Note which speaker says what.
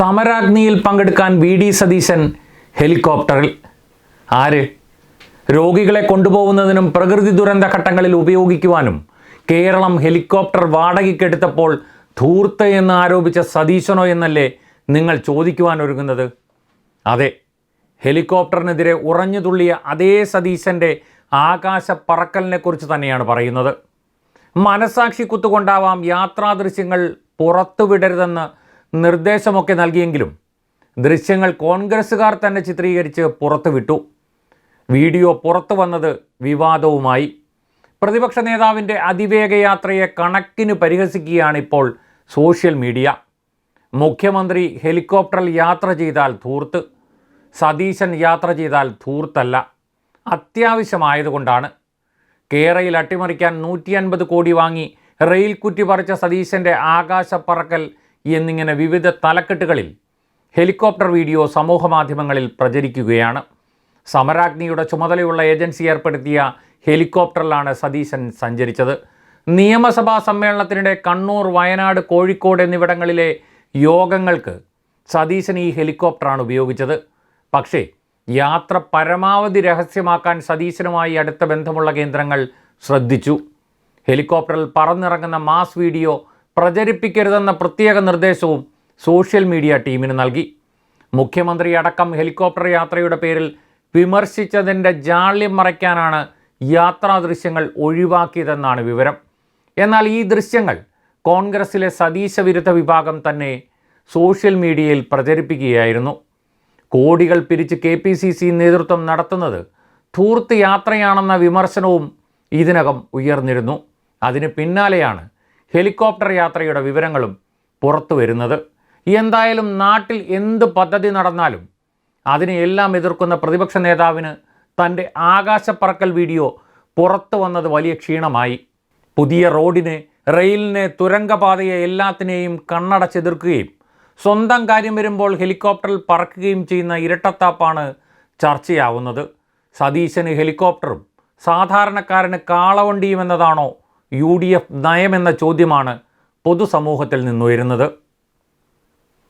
Speaker 1: സമരാഗ്നിയിൽ പങ്കെടുക്കാൻ V D Satheesan ഹെലികോപ്റ്ററിൽ. ആര്? രോഗികളെ കൊണ്ടുപോകുന്നതിനും പ്രകൃതി ദുരന്ത ഘട്ടങ്ങളിൽ ഉപയോഗിക്കുവാനും കേരളം ഹെലികോപ്റ്റർ വാടകയ്ക്കെടുത്തപ്പോൾ ധൂർത്ത എന്ന് ആരോപിച്ച സതീശനോ എന്നല്ലേ നിങ്ങൾ ചോദിക്കുവാൻ ഒരുങ്ങുന്നത്? അതെ ഹെലികോപ്റ്ററിനെതിരെ ഉറഞ്ഞു തുള്ളിയ അതേ സതീശന്റെ ആകാശ പറക്കലിനെ കുറിച്ച് തന്നെയാണ് പറയുന്നത്. മനസാക്ഷി കുത്തുകൊണ്ടാവാം യാത്രാ ദൃശ്യങ്ങൾ പുറത്തുവിടരുതെന്ന് നിർദ്ദേശമൊക്കെ നൽകിയെങ്കിലും ദൃശ്യങ്ങൾ കോൺഗ്രസ്സുകാർ തന്നെ ചിത്രീകരിച്ച് പുറത്തുവിട്ടു. വീഡിയോ പുറത്തു വന്നത് വിവാദവുമായി. പ്രതിപക്ഷ നേതാവിന്റെ അതിവേഗ യാത്രയെ കണക്കിന് പരിഹസിക്കുകയാണ് ഇപ്പോൾ സോഷ്യൽ മീഡിയ. മുഖ്യമന്ത്രി ഹെലികോപ്റ്ററിൽ യാത്ര ചെയ്താൽ ധൂർത്ത് സതീശൻ യാത്ര ചെയ്താൽ ധൂർത്തല്ല. അത്യാവശ്യമായതുകൊണ്ടാണ്. കേരയിൽ അട്ടിമറിക്കാൻ നൂറ്റി അൻപത് കോടി വാങ്ങി റെയിൽ കുറ്റി പറിച്ച സതീശന്റെ ആകാശപ്പറക്കൽ എന്നിങ്ങനെ വിവിധ തലക്കെട്ടുകളിൽ ഹെലികോപ്റ്റർ വീഡിയോ സമൂഹമാധ്യമങ്ങളിൽ പ്രചരിക്കുകയാണ്. സമരാഗ്നിയുടെ ചുമതലയുള്ള ഏജൻസി ഏർപ്പെടുത്തിയ ഹെലികോപ്റ്ററിലാണ് സതീശൻ സഞ്ചരിച്ചത്. നിയമസഭാ സമ്മേളനത്തിനിടെ കണ്ണൂർ വയനാട് കോഴിക്കോട് എന്നിവിടങ്ങളിലെ യോഗങ്ങൾക്ക് സതീശൻ ഈ ഹെലികോപ്റ്ററാണ് ഉപയോഗിച്ചത്. പക്ഷേ യാത്ര പരമാവധി രഹസ്യമാക്കാൻ സതീശനുമായി അടുത്ത ബന്ധമുള്ള കേന്ദ്രങ്ങൾ ശ്രദ്ധിച്ചു. ഹെലികോപ്റ്ററിൽ പറന്നിറങ്ങുന്ന മാസ് വീഡിയോ പ്രചരിപ്പിക്കരുതെന്ന പ്രത്യേക നിർദ്ദേശവും സോഷ്യൽ മീഡിയ ടീമിന് നൽകി. മുഖ്യമന്ത്രി അടക്കം ഹെലികോപ്റ്റർ യാത്രയുടെ പേരിൽ വിമർശിച്ചതിന്റെ ജാള്യം മറയ്ക്കാനാണ് യാത്രാ ദൃശ്യങ്ങൾ ഒഴിവാക്കിയതെന്നാണ് വിവരം. എന്നാൽ ഈ ദൃശ്യങ്ങൾ കോൺഗ്രസിലെ സതീശ വിരുദ്ധ വിഭാഗം തന്നെ സോഷ്യൽ മീഡിയയിൽ പ്രചരിപ്പിക്കുകയായിരുന്നു. കോടികൾ പിരിച്ച് കെ പി സി സി നേതൃത്വം നടത്തുന്നത് ധൂർത്ത് യാത്രയാണെന്ന വിമർശനവും ഇതിനകം ഉയർന്നിരുന്നു. അതിന് പിന്നാലെയാണ് ഹെലികോപ്റ്റർ യാത്രയുടെ വിവരങ്ങളും പുറത്തു വരുന്നത്. എന്തായാലും നാട്ടിൽ എന്ത് പദ്ധതി നടന്നാലും അതിനെ എല്ലാം എതിർക്കുന്ന പ്രതിപക്ഷ നേതാവിന് തന്റെ ആകാശപ്പറക്കൽ വീഡിയോ പുറത്തു വന്നത് വലിയ ക്ഷീണമായി. പുതിയ റോഡിനെ റെയിലിനെ തുരങ്കപാതയെ എല്ലാത്തിനെയും കണ്ണടച്ചെതിർക്കുകയും സ്വന്തം കാര്യം വരുമ്പോൾ ഹെലികോപ്റ്ററിൽ പറക്കുകയും ചെയ്യുന്ന ഇരട്ടത്താപ്പാണ് ചർച്ചയാവുന്നത്. സതീശന് ഹെലികോപ്റ്ററും സാധാരണക്കാരന് കാളവണ്ടിയും എന്നതാണോ യു ഡി എഫ് നയമെന്ന ചോദ്യമാണ് പൊതുസമൂഹത്തിൽ നിന്നുയരുന്നത്.